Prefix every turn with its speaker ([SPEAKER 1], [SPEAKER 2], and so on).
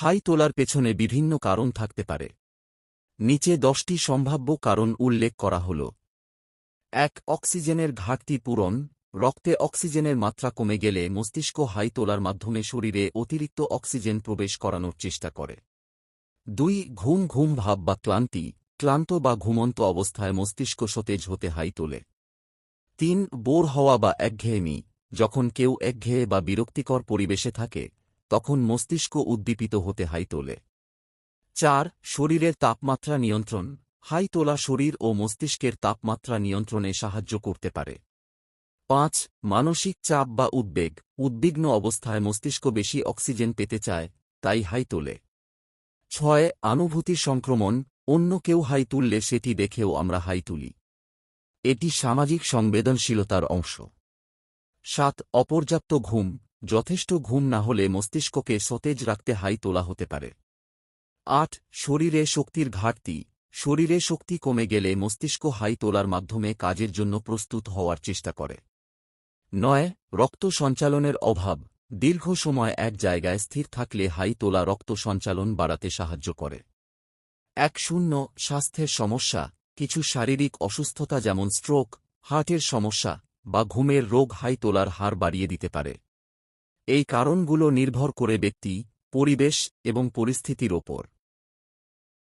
[SPEAKER 1] High তোলার পেছনে বিভিন্ন কারণ থাকতে পারে। নিচে দশটি সম্ভাব্য কারণ উল্লেখ করা হল। এক, অক্সিজেনের ঘাটতি পূরণ। রক্তে অক্সিজেনের মাত্রা কমে গেলে মস্তিষ্ক হাই তোলার মাধ্যমে শরীরে অতিরিক্ত অক্সিজেন প্রবেশ করানোর চেষ্টা করে। দুই, ঘুম ঘুম ভাব বা ক্লান্তি। ক্লান্ত বা ঘুমন্ত অবস্থায় মস্তিষ্ক সতেজ হতে হাই তোলে। তিন, বোর হওয়া বা একঘেয়েমি। যখন কেউ একঘেয়ে বা বিরক্তিকর পরিবেশে থাকে তখন মস্তিষ্ক উদ্দীপিত হতে হাই তোলে। চার, শরীরের তাপমাত্রা নিয়ন্ত্রণ। হাই তোলা শরীর ও মস্তিষ্কের তাপমাত্রা নিয়ন্ত্রণে সাহায্য করতে পারে। পাঁচ, মানসিক চাপ বা উদ্বেগ। উদ্বিগ্ন অবস্থায় মস্তিষ্ক বেশি অক্সিজেন পেতে চায়, তাই হাই তোলে। ছয়, আনুভূতি সংক্রমণ। অন্য কেউ হাই তুললে সেটি দেখেও আমরা হাই তুলি। এটি সামাজিক সংবেদনশীলতার অংশ। সাত, অপর্যাপ্ত ঘুম। যথেষ্ট ঘুম না হলে মস্তিষ্ককে সতেজ রাখতে হাই তোলা হতে পারে। আট, শরীরে শক্তির ঘাটতি। শরীরে শক্তি কমে গেলে মস্তিষ্ক হাই তোলার মাধ্যমে কাজের জন্য প্রস্তুত হওয়ার চেষ্টা করে। নয়, রক্ত সঞ্চালনের অভাব। দীর্ঘ সময় এক জায়গায় স্থির থাকলে হাই তোলা রক্ত সঞ্চালন বাড়াতে সাহায্য করে। এক, শূন্য, স্বাস্থ্যের সমস্যা। কিছু শারীরিক অসুস্থতা যেমন স্ট্রোক হার্টের সমস্যা বা ঘুমের রোগ হাই তোলার হার বাড়িয়ে দিতে পারে। এই কারণগুলো নির্ভর করে ব্যক্তি পরিবেশ এবং পরিস্থিতির ওপর।